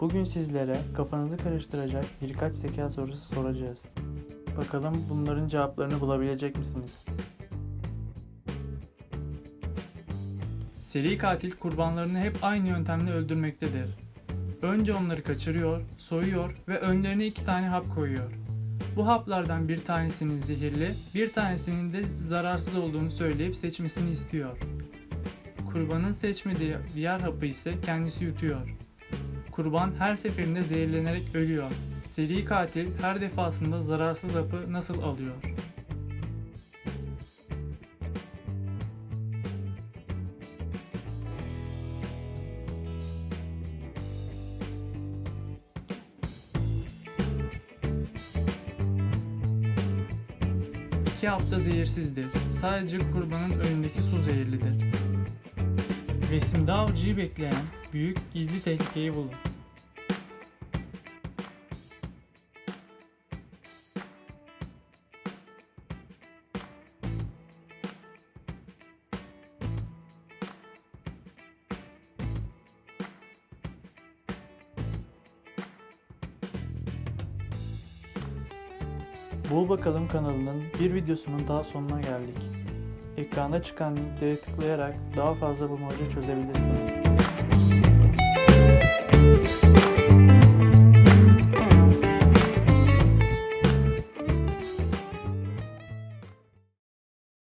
Bugün sizlere kafanızı karıştıracak birkaç zeka sorusu soracağız. Bakalım bunların cevaplarını bulabilecek misiniz? Seri katil kurbanlarını hep aynı yöntemle öldürmektedir. Önce onları kaçırıyor, soyuyor ve önlerine iki tane hap koyuyor. Bu haplardan bir tanesinin zehirli, bir tanesinin de zararsız olduğunu söyleyip seçmesini istiyor. Kurbanın seçmediği diğer hapı ise kendisi yutuyor. Kurban her seferinde zehirlenerek ölüyor. Seri katil her defasında zararsız hapı nasıl alıyor? İki hapta zehirsizdir. Sadece kurbanın önündeki su zehirlidir. Resimde avcıyı bekleyen büyük gizli tehlikeyi bulun. Bul Bakalım kanalının bir videosunun daha sonuna geldik. Ekranda çıkan linkleri tıklayarak daha fazla bulmaca çözebilirsiniz.